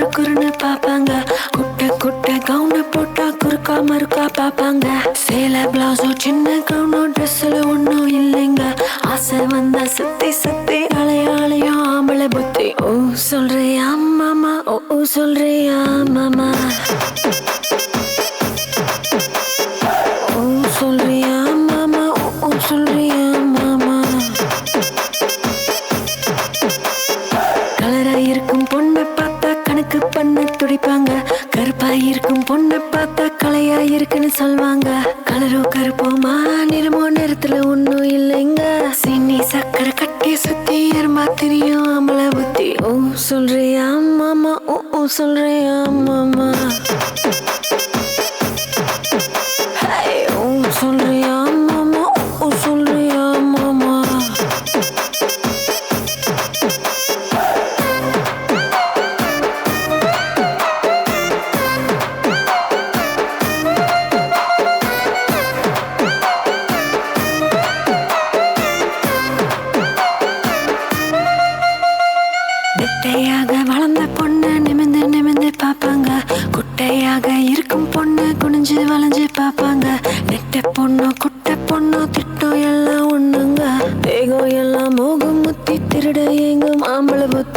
குறு குறுன்னு பாப்பாங்க குட்ட குட்ட கவுன போட்டா குறுக்கா மறுக்கா பாப்பாங்க சேலை பிளவுஸோ சின்ன கவுனோ ட்ரெஸ்ல ஒன்றும் இல்லைங்க. ஆசை வந்தா சுத்தி சுத்தி அலையாளையும் ஆம்பளை புத்தி. ஓ சொல்றியா மாமா ஓ சொல்றியா மாமா இருக்குன்னு சொல்வாங்க. கலரோ கருப்போமா? நிறமோ நேரத்துல ஒன்னும் இல்லைங்க. சின்னி சக்கரை கட்டி சுத்தி எறும்பா தெரியும். அமல புத்தி. ஓ சொல்றியா? மாமா ஓ ஓ சொல்றியா?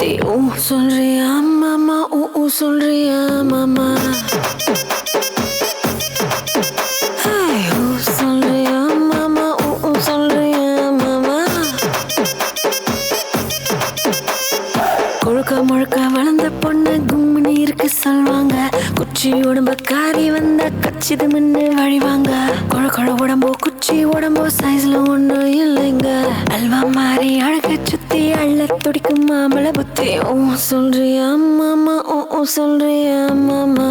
ஆம்பளை புத்தி சொல்றியா மாமா? ஊ ஊ சொல்றியா மாமா? Hey, சொல்றியா மாமா? முழுக்க வளர்ந்த பொண்ணு கும்மினி இருக்கு சொல்வாங்க. குச்சி உடம்பு காரி வந்த கச்சிது முன்னு வழிவாங்க கொழ கொழ உடம்போ குச்சி உடம்போ சைஸ்ல ஒண்ணு இல்லைங்க. அல்வா மாறி அழக சுத்தி அள்ள துடிக்கும் மாமல புத்தி ஓ சொல்றியா மாமா? ஓ சொல்றியா மாமா?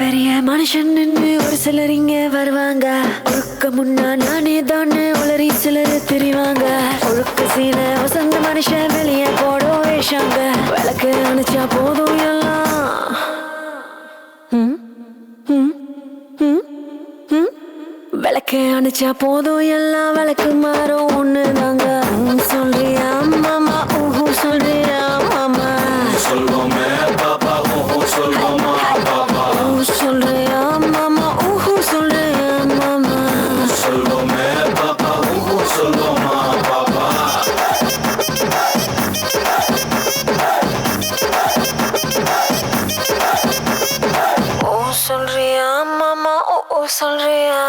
பெரிய மனுஷன் ஒரு சிலர் இங்க வருவாங்க. ஒழுக்க முன்னா நானே தான் உளறி சிலர் தெரிவாங்க. ஒழுக்க சீல வசந்த மனுஷன் வெளியே போட வேஷாங்க. விளக்கு அணைச்சா போதும் எல்லாம். விளக்கு அணைச்சா போதும் எல்லாம். விளக்கு மாறும் ஒண்ணு தாங்க சொல்ல. ஓ சொல்றியா